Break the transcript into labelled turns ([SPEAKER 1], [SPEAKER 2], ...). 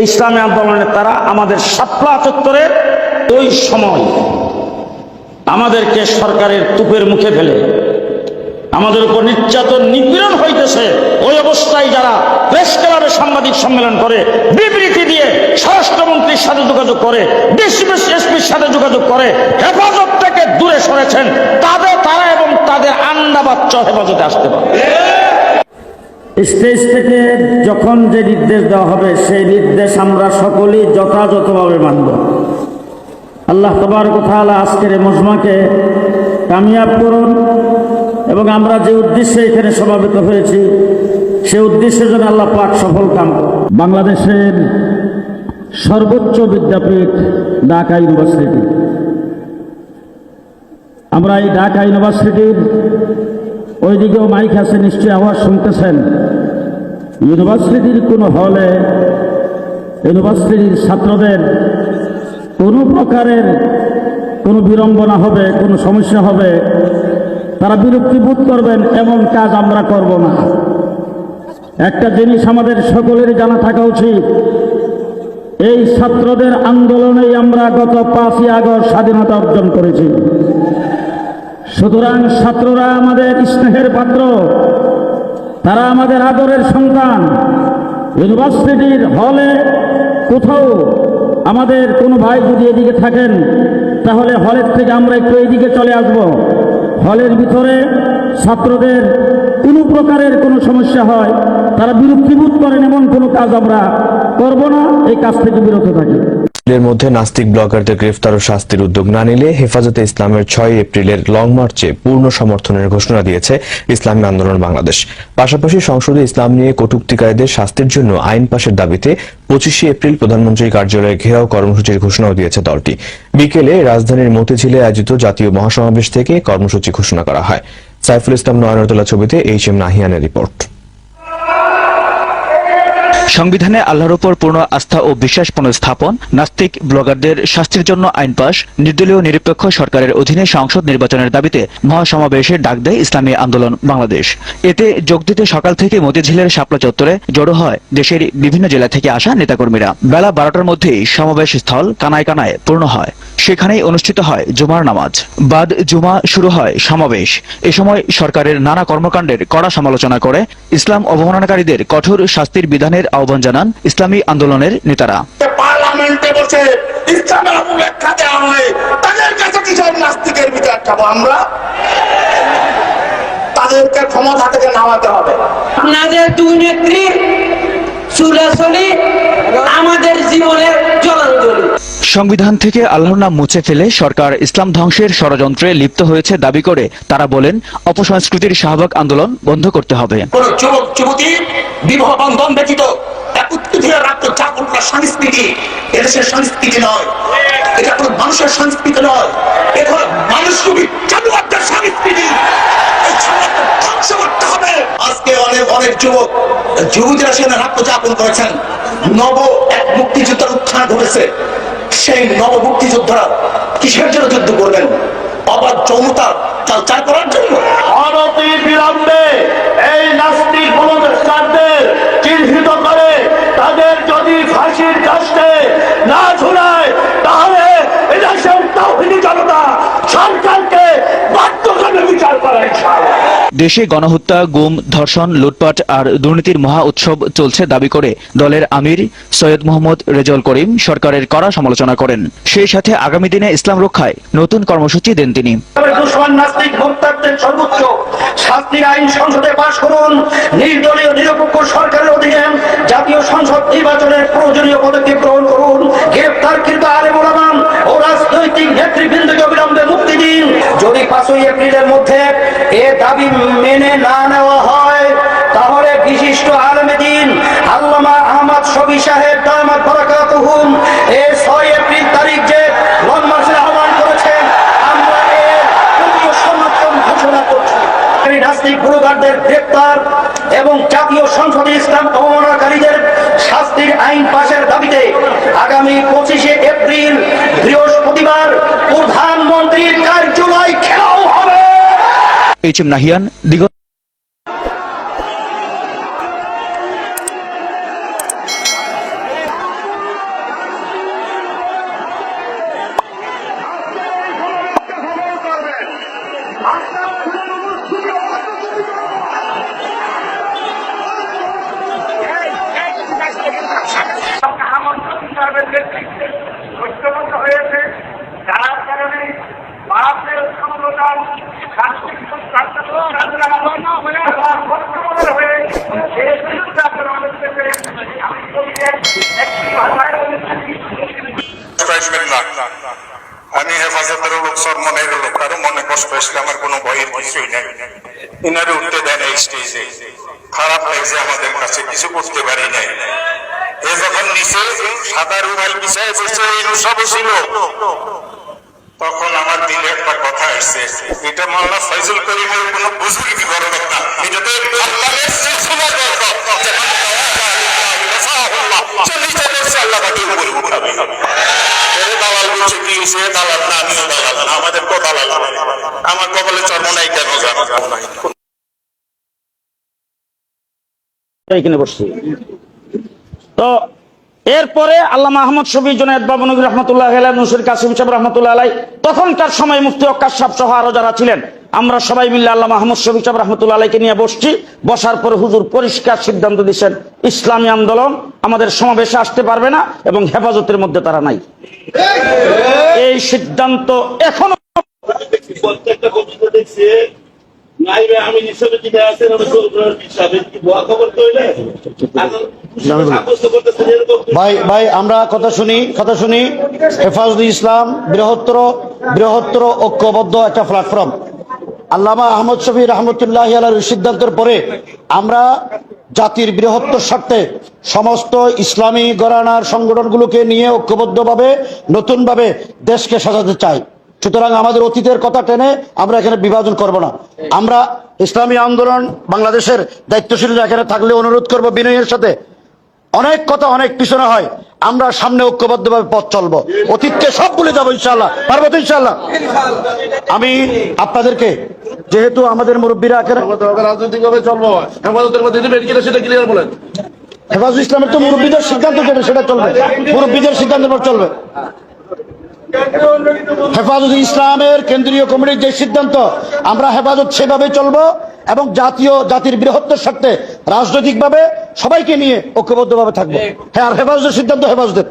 [SPEAKER 1] এই ইসলামী আন্দোলনের তারা আমাদের শাপলা চত্বরের ওই সময় আমাদেরকে সরকারের তুপের মুখে ফেলে। আমাদের উপর নির্যাতন নিপীড়ন হইতেছে। ওই অবস্থায় যারা প্রেস ক্লাবে সাংবাদিক সম্মেলন করে, বিবৃতি দিয়ে স্বরাষ্ট্রমন্ত্রীর সাথে যোগাযোগ করে ডিসিপিস এসপির সাথে যোগাযোগ করে, হেফাজত থেকে দূরে সরেছেন, তাদের, তারা এবং তাদের আন্ডা বাচ্চা হেফাজতে আসতে পারে। স্টেজ থেকে যখন যে নির্দেশ দেওয়া হবে, সেই নির্দেশ আমরা সকলেই যথাযথভাবে মানব। আল্লাহ তবারক তাআলা আজকের মজমাকে কামিয়াব করুন এবং আমরা যে উদ্দেশ্যে এখানে সমাবেত হয়েছি, সে উদ্দেশ্যের জন্য আল্লাহ পাক সফল কাম বাংলাদেশের সর্বোচ্চ বিদ্যাপীঠ ঢাকা ইউনিভার্সিটি। আমরা এই ঢাকা ইউনিভার্সিটির ওইদিকেও মাইক আছে, নিশ্চয়ই আওয়াজ শুনতেছেন। ইউনিভার্সিটির কোনো হলে ইউনিভার্সিটির ছাত্রদের কোনো প্রকারের কোনো বিড়ম্বনা হবে, কোনো সমস্যা হবে, তারা বিরক্তি বোধ করবেন, এমন কাজ আমরা করব না। একটা জিনিস আমাদের সকলেরই জানা থাকা উচিত। এই ছাত্রদের আন্দোলনেই আমরা গত পাঁচই আগস্ট স্বাধীনতা অর্জন করেছি। সুতরাং ছাত্ররা আমাদের স্নেহের পাত্র। তারা আমাদের আদরের সন্তান। ইউনিভার্সিটির হলে কোথাও আমাদের কোনো ভাই যদি এদিকে থাকেন, তাহলে হলের থেকে আমরা একটু এইদিকে চলে আসব। হলের ভিতরে ছাত্রদের কোনো প্রকারের কোনো সমস্যা হয়, তারা বিরক্তিবোধ করেন এমন কোনো কাজ আমরা করব না, এই কাজ থেকে বিরত থাকি।
[SPEAKER 2] এর মধ্যে নাস্তিক ব্লগারদের গ্রেফতার ও শাস্তির উদ্যোগ না নিলে হেফাজতে ইসলামের ছয় এপ্রিলের লং মার্চে পূর্ণ সমর্থনের ঘোষণা দিয়েছে ইসলামী আন্দোলন বাংলাদেশ। পাশাপাশি সংসদে ইসলাম নিয়ে কটুক্তিকারীদের শাস্তির জন্য আইন পাশের দাবিতে পঁচিশে এপ্রিল প্রধানমন্ত্রীর কার্যালয়ে ঘেরাও কর্মসূচির ঘোষণাও দিয়েছে দলটি। বিকেলে রাজধানীর মতিঝিলে আয়োজিত জাতীয় মহাসমাবেশ থেকে কর্মসূচি ঘোষণা করা হয়। সাইফুল ইসলাম নয়নতলা ছবিতে এইচ এম নাহিয়ানের রিপোর্ট।
[SPEAKER 3] সংবিধানে আল্লাহর উপর পূর্ণ আস্থা ও বিশ্বাস পুনঃস্থাপন, নাস্তিক ব্লগারদের শাস্তির জন্য আইন পাশ, নির্দলীয় নিরপেক্ষ সরকারের অধীনে সংসদ নির্বাচনের দাবিতে মহাসমাবেশে ডাক দেয় ইসলামী আন্দোলন বাংলাদেশ। এতে যোগ দিতে সকাল থেকে মতিঝিলের শাপলা চত্বরে জড়ো হয় দেশের বিভিন্ন জেলা থেকে আসা নেতাকর্মীরা। বেলা বারোটার মধ্যেই সমাবেশ স্থল কানায় কানায় পূর্ণ হয়। সেখানেই অনুষ্ঠিত হয় জুমার নামাজ। বাদ জুমা শুরু হয় সমাবেশ। এ সময় সরকারের নানা কর্মকাণ্ডের কড়া সমালোচনা করে ইসলাম অবমাননাকারীদের কঠোর শাস্তির বিধানের আহ্বান জানান ইসলামী আন্দোলনের নেতারা।
[SPEAKER 4] পার্লামেন্টে বসে ইসলামের অপব্যাখ্যা দেওয়া হয় তাদের কাছে কিসব নাস্তিকের বিচার চাবো আমরা? তাদেরকে ক্ষমতা থেকে নামাতে হবে।
[SPEAKER 5] আপনাদের দুই নেত্রী চুলাচলি আমাদের জীবনের জলাঞ্জলি।
[SPEAKER 3] সংবিধান থেকে আল্লাহর নাম মুছে ফেলে সরকার ইসলাম ধ্বংসের ষড়যন্ত্রে লিপ্ত হয়েছে দাবি করে তারা বলেন, অপসংস্কৃতির শাহবাগ আন্দোলন বন্ধ করতে হবে।
[SPEAKER 4] যুবতীরা সেখানে রাত্রযাপন করেছেন। নব এক মুক্তিযুদ্ধের উত্থান ঘটেছে। সেই নব মুক্তিযোদ্ধারা কিসের জন্য যুদ্ধ করবেন? অবাধ যৌনতা চালচার করার জন্য?
[SPEAKER 1] অনতি বিলম্বে এই নাস্তিক চিহ্নিত করে তাদের যদি ফাঁসির কাস্টে না ঝুলায় তাহলে এদেশের তাওহিদি জনতা সরকারকে বাধ্য করে বিচার করা ইনশাআল্লাহ
[SPEAKER 3] দেশে গণহত্যা, গুম, ধর্ষণ, লুটপাট আর দুর্নীতির মহা উৎসব চলছে দাবি করে দলের আমির সৈয়দ মোহাম্মদ রেজল করিম সরকারের কড়া সমালোচনা করেন। সেই সাথে আগামী দিনে ইসলাম রক্ষায় নতুন কর্মসূচি দেন তিনি।
[SPEAKER 1] নির্দলীয়, নিরপেক্ষ সরকারের অধীনে জাতীয় সংসদ নির্বাচনের প্রয়োজনীয় পদক্ষেপ গ্রহণ করুন। গ্রেপ্তারকৃত আলেম ওলামাম ও রাজনৈতিক নেতৃবৃন্দকে অবিলম্বে মুক্তি দিন। যদি পাঁচই এপ্রিলের মধ্যে দাবি মেনে না নেওয়া হয়, তাহলে বিশিষ্ট আলেমে দিন আল্লামা আহমদ শবি সাহেব দামাত বরাকাতুহুম এ ছয় এপ্রিল তারিখ যে এর গ্রেপ্তার এবং জাতীয় শাস্তির আইন পাশের দাবিতে আগামী পঁচিশে এপ্রিল বৃহস্পতিবার প্রধানমন্ত্রীর হবে
[SPEAKER 3] এইচ এম নাহিয়ান
[SPEAKER 6] দিগ হয়েছে যার কারণে ভারতের আমি
[SPEAKER 7] না হেফাজতের লোক সরমনের লোক, কারও মনে কষ্ট আসলে আমার কোনো ভয়ের কিছুই নাই। ইনারে উঠতে দেন এই স্টেজে। খারাপ লাগছে আমাদের কাছে, কিছু করতে পারি নাই। এ যখন নিচে সাদা রুমাল বিছায় সব ছিল। তখন আমার দিলে আসছে এটা মাল্লা ফয়জুল করিমের কোনো বুজুর্গি বড় কথা এটা তো আল্লাহের সিলসিলার কথা যেখানে চল্লিশ আল্লাহ তাকে উপরে উঠাবে দালাল বলছে কি সে দালাল না আমিও দালাল না আমাদের তো দালাল না। আমার কপালে চর্ম নাই কেন জানো
[SPEAKER 1] তো এরপরে আল্লাহ আহমদ শফি জুনায়দ বাবনগর রহমতুল্লাহ নসির কাসিম সাহেব রহমতুল্লাহ আলাই তখনকার সময় মুফতি অক্কাশ সাহেব সহ আরও যারা ছিলেন, আমরা সবাই মিলে আল্লাহ আহমদ শফি সাহেব রহমতুল্লাহ আলাইকে নিয়ে বসছি। বসার পর হুজুর পরিষ্কার সিদ্ধান্ত দিচ্ছেন, ইসলামী আন্দোলন আমাদের সমাবেশে আসতে পারবে না এবং হেফাজতের মধ্যে তারা নাই। এই সিদ্ধান্ত
[SPEAKER 8] এখনও নাইবে আমি হিসেবে যেটা আছেন আমি সৌরভ হিসাবে ভুয়া খবর তৈরি সাব্যস্ত করতেছেন এরকম
[SPEAKER 9] ভাই ভাই আমরা কথা শুনি কথা শুনি। হেফাজুল ইসলাম বৃহত্তর বৃহত্তর ঐক্যবদ্ধ একটা প্ল্যাটফর্ম আল্লামা আহমদ শফি রহমতুল্লাহ আলার সিদ্ধান্তের পরে আমরা জাতির বৃহত্তর স্বার্থে সমস্ত ইসলামী গরানার সংগঠনগুলোকে নিয়ে ঐক্যবদ্ধভাবে নতুনভাবে দেশকে সাজাতে চাই। সুতরাং আমাদের অতীতের কথা টেনে আমরা এখানে বিভাজন করব না। আমরা ইসলামী আন্দোলন বাংলাদেশের দায়িত্বশীলরা এখানে থাকলে অনুরোধ করব বিনয়ের সাথে। অনেক কথা অনেক পিছনে হয়। আমরা সামনে ঐক্যবদ্ধভাবে পথ চলবো। অতীতকে সব ভুলে যাব ইনশাল্লাহ পারব তো ইনশাল্লাহ আমি আপনাদেরকে যেহেতু আমাদের মুরব্বীরা
[SPEAKER 8] চলবো।
[SPEAKER 9] হেফাজুল ইসলামের তো মুরব্বীদের সিদ্ধান্ত যেটা সেটা চলবে। মুরব্বীদের সিদ্ধান্তের পর চলবে। হেফাজত ইসলামের কেন্দ্রীয় কমিটির যে সিদ্ধান্ত, আমরা হেফাজত সেভাবে চলবো এবং জাতীয় জাতির বৃহত্তর স্বার্থে রাজনৈতিকভাবে সবাইকে নিয়ে ঐক্যবদ্ধভাবে থাকব। হ্যাঁ আর হেফাজতের সিদ্ধান্ত হেফাজতের।